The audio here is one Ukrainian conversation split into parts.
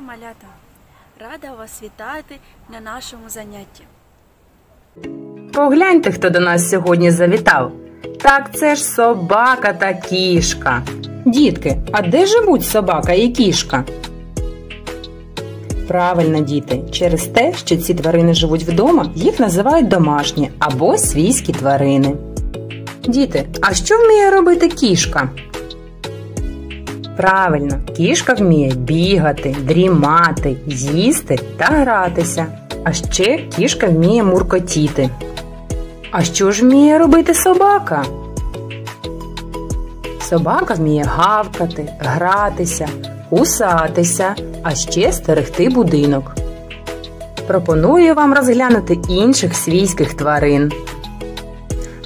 малята! Рада вас вітати на нашому занятті. Погляньте, хто до нас сьогодні завітав. Так це ж собака та кішка. Дітки, а де живуть собака і кішка? Правильно, діти, через те, що ці тварини живуть вдома, їх називають домашні або свійські тварини. Діти, а що вміє робити кішка? Правильно, кішка вміє бігати, дрімати, їсти та гратися. А ще кішка вміє муркотіти. А що ж вміє робити собака? Собака вміє гавкати, гратися, кусатися, а ще стерегти будинок. Пропоную вам розглянути інших свійських тварин.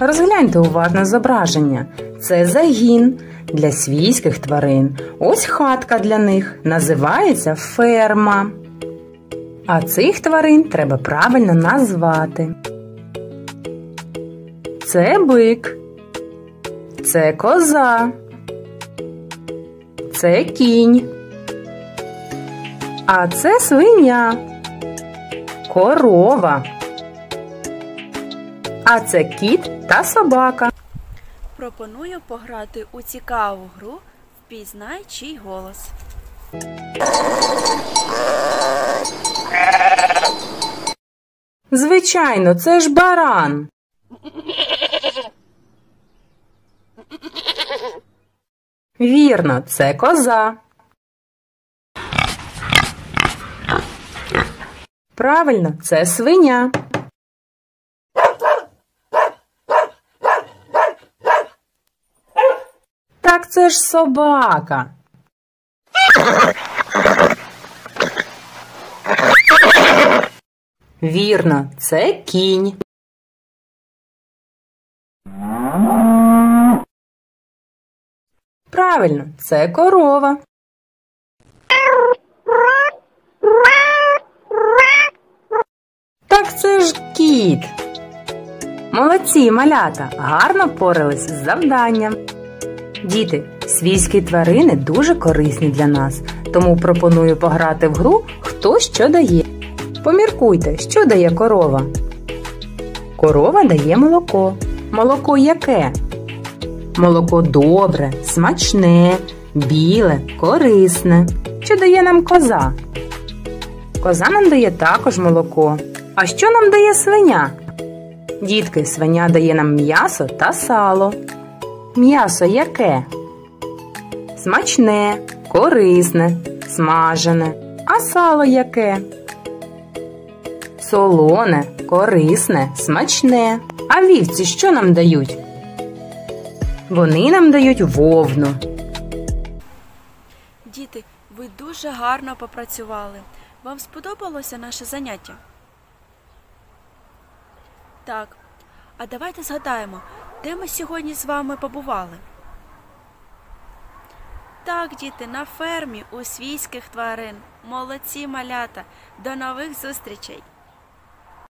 Розгляньте уважно зображення. Це загін для свійських тварин. Ось хатка для них називається ферма. А цих тварин треба правильно назвати. Це бик. Це коза. Це кінь. А це свиня. Корова. А це кіт та собака. Пропоную пограти у цікаву гру Впізнай чий голос. Звичайно, це ж баран. Вірно, це коза. Правильно, це свиня. Так це ж собака. Вірно, це кінь. Правильно, це корова. Так це ж кіт. Молодці, малята, гарно впорались з завданням. Діти, свійські тварини дуже корисні для нас, тому пропоную пограти в гру Хто що дає. Поміркуйте, що дає корова. Корова дає молоко. Молоко яке? Молоко добре, смачне, біле, корисне. Що дає нам коза? Коза нам дає також молоко. А що нам дає свиня? Дітки, свиня дає нам м'ясо та сало. М'ясо яке? Смачне, корисне, смажене. А сало яке? Солоне, корисне, смачне. А вівці що нам дають? Вони нам дають вовну. Діти, ви дуже гарно попрацювали. Вам сподобалося наше заняття? Так. А давайте згадаємо, де ми сьогодні з вами побували. Так, діти, на фермі у свійських тварин. Молодці малята. До нових зустрічей!